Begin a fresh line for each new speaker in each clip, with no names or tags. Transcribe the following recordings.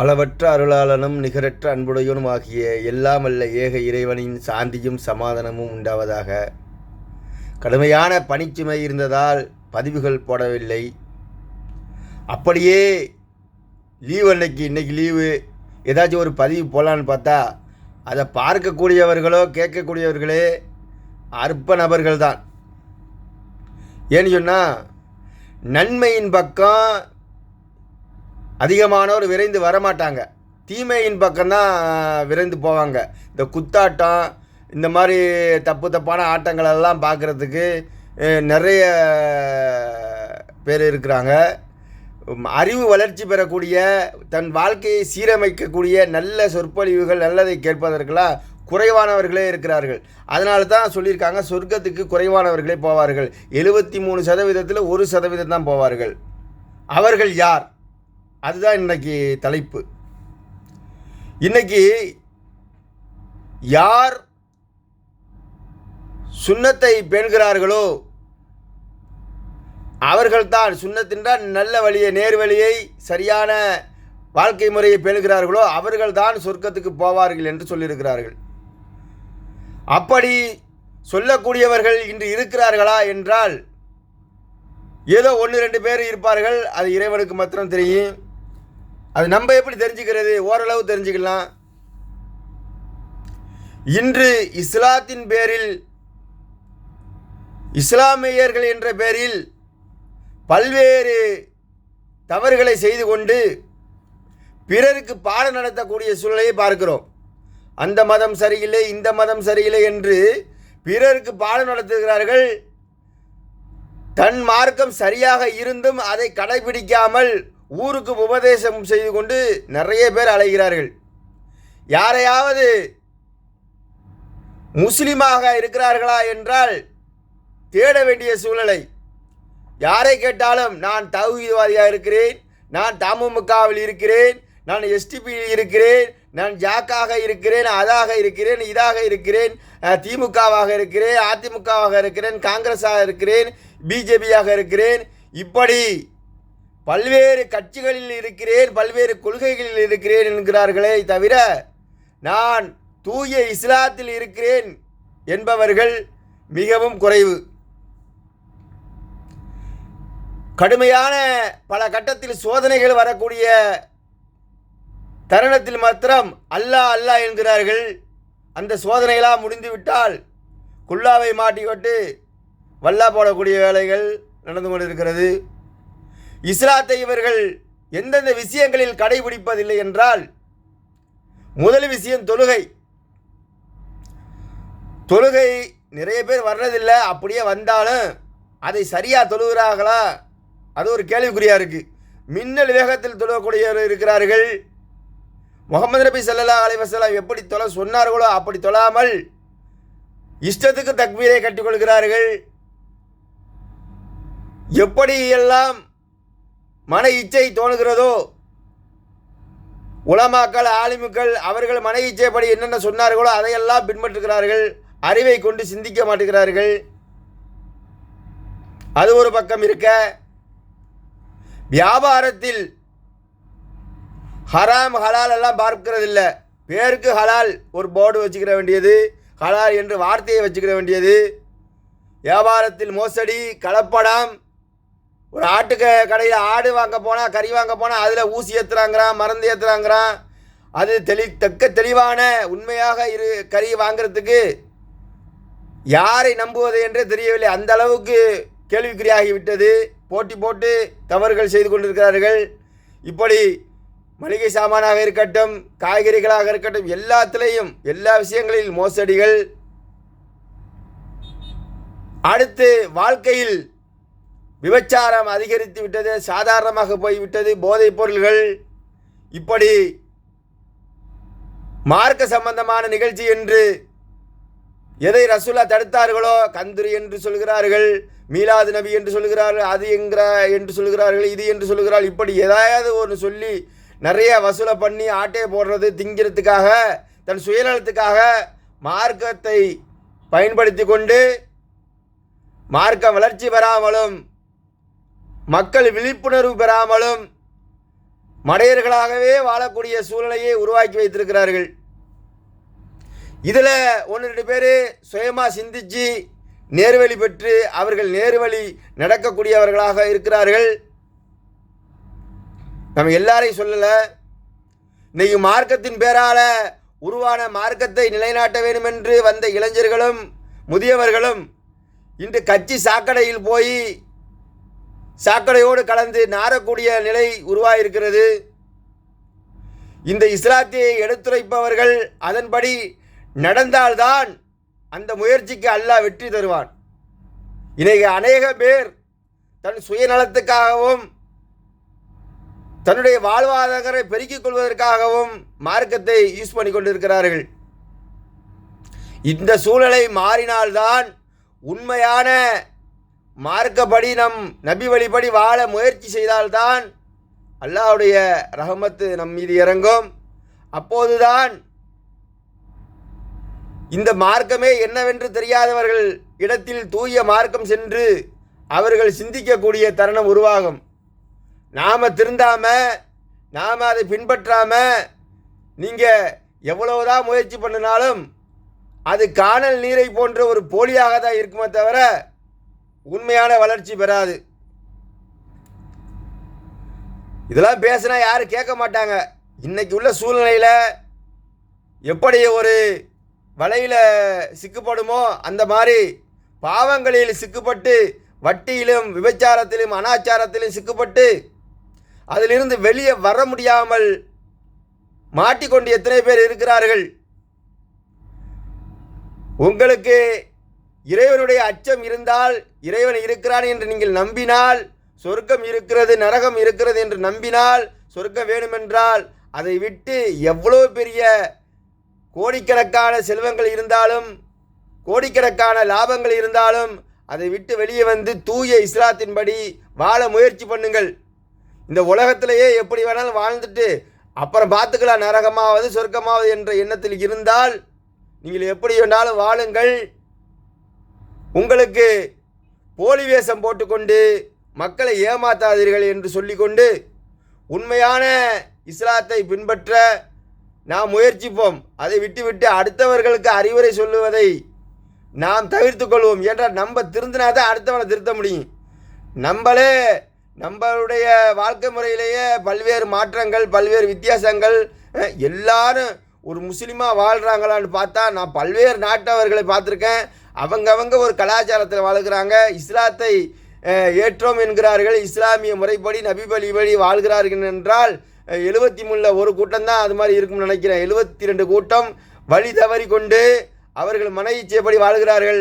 அளவற்ற அருளாளனும் நிகரற்ற அன்புடையனும் ஆகிய எல்லாம் அல்ல ஏக இறைவனின் சாந்தியும் சமாதானமும் உண்டாவதாக. கடுமையான பணிச்சுமை இருந்ததால் பதிவுகள் போடவில்லை. அப்படியே லீவ் அன்னைக்கு இன்னைக்கு லீவு. ஏதாச்சும் ஒரு பதிவு போடலான்னு பார்த்தா அதை பார்க்கக்கூடியவர்களோ கேட்கக்கூடியவர்களே அற்ப நபர்கள் தான் ஏன்னு சொன்னால் நன்மையின் பக்கம் அதிகமானோர் விரைந்து வரமாட்டாங்க. தீமையின் பக்கம்தான் விரைந்து போவாங்க. இந்த குத்தாட்டம் இந்த மாதிரி தப்பு தப்பான ஆட்டங்களெல்லாம் பார்க்குறதுக்கு நிறைய பேர் இருக்கிறாங்க. அறிவு வளர்ச்சி பெறக்கூடிய தன் வாழ்க்கையை சீரமைக்கக்கூடிய நல்ல சொற்பொழிவுகள் நல்லதை கேட்பதற்கெல்லாம் குறைவானவர்களே இருக்கிறார்கள். அதனால தான் சொல்லியிருக்காங்க சொர்க்கத்துக்கு குறைவானவர்களே போவார்கள். எழுபத்தி மூணு சதவீதத்தில் ஒரு சதவீதம் தான் போவார்கள். அவர்கள் யார்? அதுதான் இன்னைக்கு தலைப்பு. இன்னைக்கு யார் சுண்ணத்தை பேணுகிறார்களோ அவர்கள்தான் சுண்ணத்தின்றால் நல்ல வழியை நேர்வழியை சரியான வாழ்க்கை முறையை பேணுகிறார்களோ அவர்கள்தான் சொர்க்கத்துக்கு போவார்கள் என்று சொல்லியிருக்கிறார்கள். அப்படி சொல்லக்கூடியவர்கள் இன்று இருக்கிறார்களா என்றால் ஏதோ ஒன்று ரெண்டு பேர் இருப்பார்கள் அது இறைவனுக்கு மாத்திரம் தெரியும். அது நம்ம எப்படி தெரிஞ்சுக்கிறது? ஓரளவு தெரிஞ்சுக்கலாம். இன்று இஸ்லாத்தின் பேரில் இஸ்லாமியர்கள் என்ற பேரில் பல்வேறு தவறுகளை செய்து கொண்டு பிறருக்கு பாடம் நடத்தக்கூடிய சூழலையை பார்க்கிறோம். அந்த மதம் சரியில்லை இந்த மதம் சரியில்லை என்று பிறருக்கு பாடம் நடத்துகிறார்கள். தன் மார்க்கம் சரியாக இருந்தும் அதை கடைபிடிக்காமல் ஊருக்கு உபதேசம் செய்து கொண்டு நிறைய பேர் அலைகிறார்கள். யாரையாவது முஸ்லீமாக இருக்கிறார்களா என்றால் தேட வேண்டிய சூழ்நிலை. யாரை கேட்டாலும் நான் தகுதிவாதியாக இருக்கிறேன் நான் தமுமுகவில் இருக்கிறேன் நான் எஸ்டிபியில் இருக்கிறேன் நான் ஜாக்காக இருக்கிறேன் அதாக இருக்கிறேன் இதாக இருக்கிறேன் திமுகவாக இருக்கிறேன் அதிமுகவாக இருக்கிறேன் காங்கிரஸாக இருக்கிறேன் பிஜேபியாக இருக்கிறேன். இப்படி பல்வேறு கட்சிகளில் இருக்கிறேன் பல்வேறு கொள்கைகளில் இருக்கிறேன் என்கிறார்களே தவிர நான் தூய இஸ்லாத்தில் இருக்கிறேன் என்பவர்கள் மிகவும் குறைவு. கடுமையான பல கட்டத்தில் சோதனைகள் வரக்கூடிய தருணத்தில் மாத்திரம் அல்லாஹ் அல்லாஹ் என்கிறார்கள். அந்த சோதனையெல்லாம் முடிந்துவிட்டால் குல்லாவை மாட்டிக்கொண்டு வல்லா போடக்கூடிய வேலைகள் நடந்து கொண்டிருக்கிறது. இஸ்லாத்தை இவர்கள் எந்தெந்த விஷயங்களில் கடைபிடிப்பதில்லை என்றால் முதல் விஷயம் தொழுகை. தொழுகை நிறைய பேர் வர்றதில்லை. அப்படியே வந்தாலும் அதை சரியாக தொழுகிறார்களா? அது ஒரு கேள்விக்குறியாக இருக்குது மின்னல் வேகத்தில் தொழக்கூடியவர் இருக்கிறார்கள். முகமது நபி சல்லா அலைவசலாம் எப்படி தொலை சொன்னார்களோ அப்படி தொழாமல் இஷ்டத்துக்கு தக்மீரை கட்டிக்கொள்கிறார்கள் எப்படி எல்லாம் மன இச்சை தோணுகிறதோ? உலமாக்கள் ஆலிமுக்கள் அவர்கள் மன இச்சைப்படி என்னென்ன சொன்னார்களோ அதையெல்லாம் பின்பற்றுகிறார்கள். அறிவை கொண்டு சிந்திக்க மாட்டுகிறார்கள். அது ஒரு பக்கம் இருக்க வியாபாரத்தில் ஹராம் ஹலால் எல்லாம் பார்க்கிறதில்ல. பேருக்கு ஹலால் ஒரு போர்டு வச்சுக்கிற வேண்டியது ஹலால் என்று வார்த்தையை வச்சுக்கிற வேண்டியது. வியாபாரத்தில் மோசடி கலப்படம் ஒரு ஆட்டுக்கு கடையில் ஆடு வாங்க போனால் கறி வாங்க போனால் அதில் ஊசி ஏற்றுறாங்கிறான் மருந்து ஏற்றுறாங்கிறான் அது தெளி தக்க தெளிவான உண்மையாக இரு கறி வாங்குறதுக்கு யாரை நம்புவது என்றே தெரியவில்லை. அந்த அளவுக்கு கேள்விக்குறியாகிவிட்டது போட்டி போட்டு தவறுகள் செய்து கொண்டிருக்கிறார்கள். இப்படி மளிகை சாமானாக இருக்கட்டும் காய்கறிகளாக இருக்கட்டும் எல்லாத்துலேயும் எல்லா விஷயங்களில் மோசடிகள். அடுத்து வாழ்க்கையில் விபச்சாரம் அதிகரித்து விட்டது சாதாரணமாக போய்விட்டது போதைப் பொருள்கள். இப்படி மார்க்க சம்பந்தமான நிகழ்ச்சி என்று எதை ரசூலா தடுத்தார்களோ கந்துரி என்று சொல்கிறார்கள் மீலாது நபி என்று சொல்கிறார்கள் அது என்கிற என்று சொல்கிறார்கள் இது என்று சொல்கிறார்கள் இப்படி ஏதாவது ஒன்று சொல்லி நிறைய வசூலை பண்ணி ஆட்டையை போடுறது திங்கிறதுக்காக தன் சுயநலத்துக்காக மார்க்கத்தை பயன்படுத்தி கொண்டு மார்க்க வளர்ச்சி பெறாமலும் மக்கள் விழிப்புணர்வு பெறாமலும் மடையர்களாகவே வாழக்கூடிய சூழ்நிலையை உருவாக்கி வைத்திருக்கிறார்கள். இதில் ஒன்று ரெண்டு பேர் சுயமாக சிந்தித்து நேர்வழி பெற்று அவர்கள் நேர்வழி நடக்கக்கூடியவர்களாக இருக்கிறார்கள். நம்ம எல்லாரையும் சொல்லலை. இன்னைக்கு மார்க்கத்தின் பேரால் உருவான மார்க்கத்தை நிலைநாட்ட வேண்டும் என்று வந்த இளைஞர்களும் முதியவர்களும் இன்று கட்சி சாக்கடையில் போய் சாக்கடையோடு கலந்து நாரக்கூடிய நிலை உருவாயிருக்கிறது. இந்த இஸ்லாத்தியை எடுத்துரைப்பவர்கள் அதன்படி நடந்தால்தான் அந்த முயற்சிக்கு அல்லாஹ் வெற்றி தருவான். இன்னைக்கு அநேக பேர் தன் சுயநலத்துக்காகவும் தன்னுடைய வாழ்வாதாரங்களை பெருக்கிக் கொள்வதற்காகவும் மார்க்கத்தை யூஸ் பண்ணி கொண்டிருக்கிறார்கள். இந்த சூழலை மாறினால்தான் உண்மையான மார்க்கப்படி நம் நபி வழிபடி வாழ முயற்சி செய்தால்தான் அல்லாவுடைய ரஹமத்து நம் மீது இறங்கும். அப்போதுதான் இந்த மார்க்கமே என்னவென்று தெரியாதவர்கள் இடத்தில் தூய மார்க்கம் சென்று அவர்கள் சிந்திக்கக்கூடிய தருணம் உருவாகும். நாம் திருந்தாம நாம் அதை பின்பற்றாம நீங்கள் எவ்வளவுதான் முயற்சி பண்ணினாலும் அது காணல் நீரை போன்ற ஒரு போலியாக தான் இருக்குமே தவிர உண்மையான வளர்ச்சி பெறாது. இதெல்லாம் பேசினா யாரும் கேட்க மாட்டாங்க. இன்னைக்கு உள்ள சூழ்நிலையில் எப்படி ஒரு வலையில் சிக்குப்படுமோ அந்த மாதிரி பாவங்களில் சிக்குப்பட்டு வட்டியிலும் விபச்சாரத்திலும் அனாச்சாரத்திலும் சிக்குப்பட்டு அதிலிருந்து வெளியே வர முடியாமல் மாட்டிக்கொண்டு எத்தனை பேர் இருக்கிறார்கள்? உங்களுக்கு இறைவனுடைய அச்சம் இருந்தால் இறைவன் இருக்கிறான் என்று நீங்கள் நம்பினால் சொர்க்கம் இருக்கிறது நரகம் இருக்கிறது என்று நம்பினால் சொர்க்கம் வேணுமென்றால் அதை விட்டு எவ்வளோ பெரிய கோடிக்கணக்கான செல்வங்கள் இருந்தாலும் கோடிக்கணக்கான லாபங்கள் இருந்தாலும் அதை விட்டு வெளியே வந்து தூய இஸ்லாத்தின்படி வாழ முயற்சி பண்ணுங்கள். இந்த உலகத்திலேயே எப்படி வேணாலும் வாழ்ந்துட்டு அப்புறம் பார்த்துக்கலாம் நரகமாவது சொர்க்கமாவது என்ற எண்ணத்தில் இருந்தால் நீங்கள் எப்படி வேணாலும் வாழுங்கள். உங்களுக்கு போலி வேஷம் போட்டுக்கொண்டு மக்களை ஏமாத்தாதீர்கள் என்று சொல்லிக்கொண்டு உண்மையான இஸ்லாத்தை பின்பற்ற நாம் முயற்சிப்போம். அதை விட்டுவிட்டு அடுத்தவர்களுக்கு அறிவுரை சொல்லுவதை நாம் தவிர்த்து கொள்வோம் என்றால் நம்ம திருந்தினா தான் அடுத்தவனை திருத்த முடியும். நம்மளே நம்மளுடைய வாழ்க்கை முறையிலேயே பல்வேறு மாற்றங்கள் பல்வேறு வித்தியாசங்கள் எல்லாரும் ஒரு முஸ்லீமாக வாழ்கிறாங்களான்னு பார்த்தா நான் பல்வேறு நாட்டவர்களை பார்த்துருக்கேன். அவங்கவங்க ஒரு கலாச்சாரத்தில் வாழ்கிறாங்க. இஸ்லாத்தை ஏற்றோம் என்கிறார்கள். இஸ்லாமிய முறைப்படி நபி வழிபடி வாழ்கிறார்கள் என்றால் எழுபத்தி மூணில் ஒரு கூட்டம் தான் அது மாதிரி இருக்கும்னு நினைக்கிறேன். எழுபத்தி ரெண்டு கூட்டம் வழி தவறி கொண்டு அவர்கள் மன இச்சைப்படி வாழ்கிறார்கள்.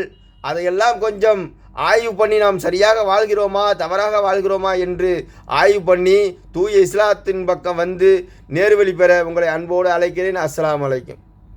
அதையெல்லாம் கொஞ்சம் ஆய்வு பண்ணி நாம் சரியாக வாழ்கிறோமா தவறாக வாழ்கிறோமா என்று ஆய்வு பண்ணி தூய இஸ்லாத்தின் பக்கம் வந்து நேர்வழி பெற உங்களை அன்போடு அழைக்கிறேன். அஸ்லாம் அலைக்கும்.